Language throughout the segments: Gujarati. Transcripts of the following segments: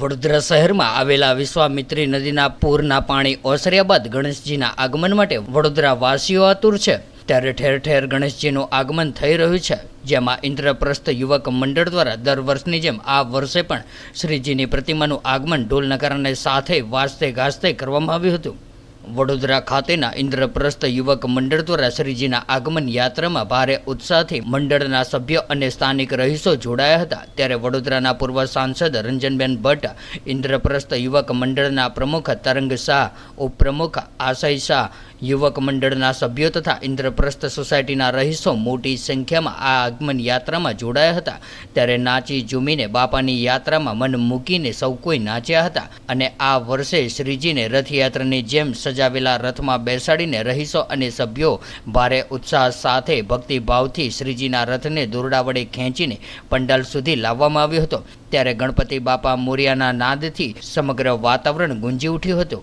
વડોદરા શહેરમાં આવેલા વિશ્વામિત્રી નદીના પૂરના પાણી ઓસર્યા બાદ ગણેશજીના આગમન માટે વડોદરા વાસીઓ આતુર છે. ત્યારે ઠેર ઠેર ગણેશજીનું આગમન થઈ રહ્યું છે. જેમાં ઇન્દ્રપ્રસ્થ યુવક મંડળ દ્વારા દર વર્ષની જેમ આ વર્ષે પણ શ્રીજીની પ્રતિમાનું આગમન ઢોલ નગારાને સાથે વાજતે ગાજતે કરવામાં આવ્યું હતું. વડોદરા ખાતેના ઇન્દ્રપ્રસ્થ યુવક મંડળ દ્વારા શ્રીજીના આગમન યાત્રામાં ભારે ઉત્સાહથી મંડળના સભ્યો અને સ્થાનિક રહીશો જોડાયા હતા. ત્યારે વડોદરાના પૂર્વ સાંસદ રંજનબેન ભટ્ટ, ઇન્દ્રપ્રસ્થ યુવક મંડળના પ્રમુખ તરંગ શાહ, ઉપપ્રમુખ આશય શાહ, યુવક મંડળના સભ્યો તથા ઇન્દ્રપ્રસ્થ સોસાયટીના રહીશો મોટી સંખ્યામાં આ આગમન યાત્રામાં જોડાયા હતા. ત્યારે નાચી ઝૂમીને બાપાની યાત્રામાં મન મૂકીને સૌ કોઈ નાચ્યા હતા. અને આ વર્ષે શ્રીજીને રથયાત્રાની જેમ સજાવેલા રથમાં બેસાડીને રહીશો અને સભ્યો ભારે ઉત્સાહ સાથે ભક્તિભાવથી શ્રીજીના રથને દોરડા વડે ખેંચીને પંડાલ સુધી લાવવામાં આવ્યો હતો. ત્યારે ગણપતિ બાપા મોરિયાના નાદથી સમગ્ર વાતાવરણ ગુંજી ઉઠ્યું હતું.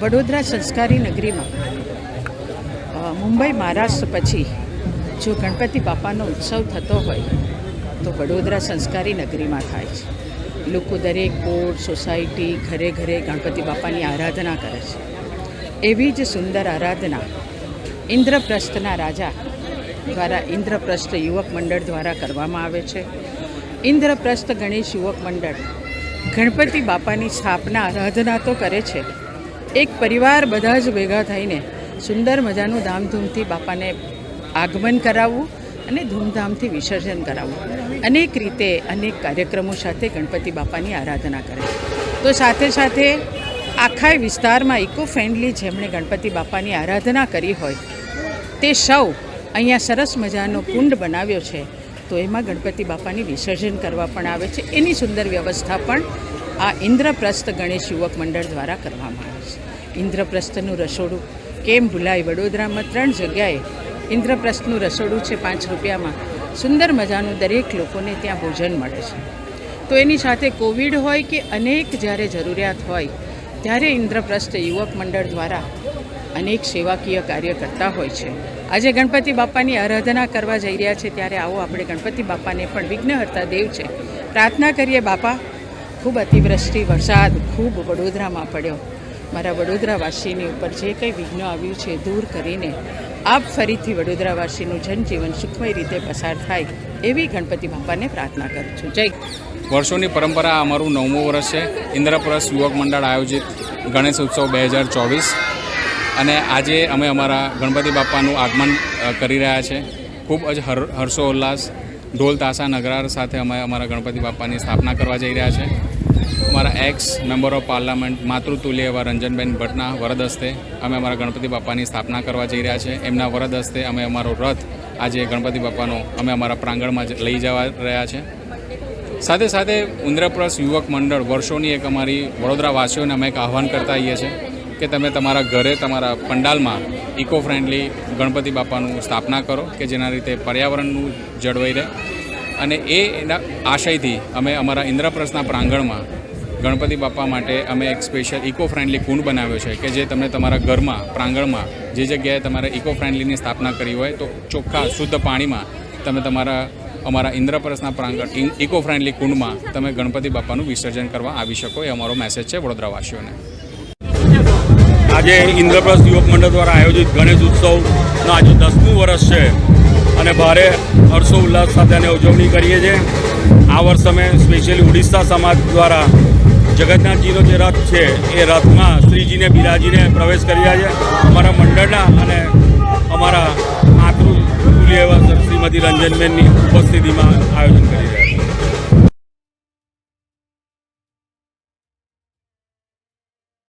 વડોદરા સંસ્કારી નગરીમાં મુંબઈ મહારાષ્ટ્ર પછી જો ગણપતિ બાપાનો ઉત્સવ થતો હોય, તો વડોદરા સંસ્કારી નગરીમાં થાય છે. લોકો દરેક બોર્ડ સોસાયટી ઘરે ઘરે ગણપતિ બાપાની આરાધના કરે છે. એવી જ સુંદર આરાધના ઇન્દ્રપ્રસ્થના રાજા દ્વારા ઇન્દ્રપ્રસ્થ યુવક મંડળ દ્વારા કરવામાં આવે છે. ઇન્દ્રપ્રસ્થ ગણેશ યુવક મંડળ ગણપતિ બાપાની સ્થાપના આરાધના તો કરે છે. એક પરિવાર બધા જ ભેગા થઈને સુંદર મજાનું ધામધૂમથી બાપાને આગમન કરાવવું અને ધૂમધામથી વિસર્જન કરાવવું. અનેક રીતે અનેક કાર્યક્રમો સાથે ગણપતિ બાપાની આરાધના કરે તો સાથે સાથે આખા વિસ્તારમાં ઇકો ફ્રેન્ડલી જેમણે ગણપતિ બાપાની આરાધના કરી હોય, તે સૌ અહીંયા સરસ મજાનો કુંડ બનાવ્યો છે. તો એમાં ગણપતિ બાપાની વિસર્જન કરવા પણ આવે છે. એની સુંદર વ્યવસ્થા પણ આ ઇન્દ્રપ્રસ્થ ગણેશ યુવક મંડળ દ્વારા કરવામાં આવે છે. ઇન્દ્રપ્રસ્થનું રસોડું કેમ ભૂલાય? વડોદરામાં ત્રણ જગ્યાએ ઇન્દ્રપ્રસ્થનું રસોડું છે પાંચ રૂપિયામાં. સુંદર મજાનું દરેક લોકોને ત્યાં ભોજન મળે છે. તો એની સાથે કોવિડ હોય કે અનેક જ્યારે જરૂરિયાત હોય ત્યારે ઇન્દ્રપ્રસ્થ યુવક મંડળ દ્વારા અનેક સેવાકીય કાર્ય કરતા હોય છે. આજે ગણપતિ બાપાની આરાધના કરવા જઈ રહ્યા છે, ત્યારે આવો આપણે ગણપતિ બાપાને પણ વિઘ્નહર્તા દેવ છે. પ્રાર્થના કરીએ બાપા. ખૂબ અતિવૃષ્ટિ, વરસાદ ખૂબ વડોદરામાં પડ્યો. મારા વડોદરાવાસીની ઉપર જે કંઈ વિઘ્ન આવ્યું છે, દૂર કરીને આપ ફરીથી વડોદરાવાસીનું જનજીવન સુખમય રીતે પસાર થાય એવી ગણપતિ બાપાને પ્રાર્થના કરું છું. જય વર્ષોની પરંપરા અમારું નવમું વર્ષ છે. ઇન્દ્રપ્રસ યુવક મંડળ આયોજિત ગણેશ ઉત્સવ બે હજાર ચોવીસ. અને આજે અમે અમારા ગણપતિ બાપાનું આગમન કરી રહ્યા છે. ખૂબ જ હર, હર્ષોલ્લાસ, ઢોલ તાસા નગરાર સાથે અમે અમારા ગણપતિ બાપાની સ્થાપના કરવા જઈ રહ્યા છે. અમારા એક્સ મેમ્બર ઓફ પાર્લામેન્ટ માતૃતુલ્ય એવા રંજનબેન ભટ્ટના વરદ હસ્તે અમે અમારા ગણપતિ બાપાની સ્થાપના કરવા જઈ રહ્યા છે. એમના વરદ હસ્તે અમે અમારો રથ આજે ગણપતિ બાપાનો અમે અમારા પ્રાંગણમાં લઈ જવા રહ્યા છે. સાથે સાથે ઇન્દ્રપ્રસ યુવક મંડળ વર્ષોની એક અમારી વડોદરા વાસીઓને અમે એક આહવાન કરતા આવીએ છીએ કે તમે તમારા ઘરે, તમારા પંડાલમાં ઇકો ફ્રેન્ડલી ગણપતિ બાપાનું સ્થાપના કરો કે જેના રીતે પર્યાવરણનું જળવાઈ રહે. અને એ એના આશયથી અમે અમારા ઇન્દ્રપ્રસ્થના પ્રાંગણમાં ગણપતિ બાપા માટે અમે એક સ્પેશિયલ ઇકો ફ્રેન્ડલી કુંડ બનાવ્યો છે કે જે તમે તમારા ઘરમાં, પ્રાંગણમાં જે જગ્યાએ તમારે ઇકો ફ્રેન્ડલીની સ્થાપના કરી હોય તો ચોખ્ખા, શુદ્ધ પાણીમાં તમે તમારા અમારા ઇન્દ્રપ્રસ્થના પ્રાંગણ ઇકો ફ્રેન્ડલી કુંડમાં તમે ગણપતિ બાપાનું વિસર્જન કરવા આવી શકો એ અમારો મેસેજ છે વડોદરાવાસીઓને. આજે ઇન્દ્રપ્રસ્થ યુવક મંડળ દ્વારા આયોજિત ગણેશ ઉત્સવનું આજે દસમું વર્ષ છે અને ભારે હર્ષો ઉલ્લાસ સાથે આની ઉજવણી કરીએ છીએ. આ વર્ષ અમે સ્પેશિયલી ઉડીસા સમાજ દ્વારા જગન્નાથજીનો જે રથ છે, એ રથમાં શ્રીજીને, બિરાજીને પ્રવેશ કર્યા છે. અમારા મંડળના અને અમારા માતૃ તુલ્ય એવા શ્રીમતી રંજનબેનની ઉપસ્થિતિમાં આયોજન કરી રહ્યા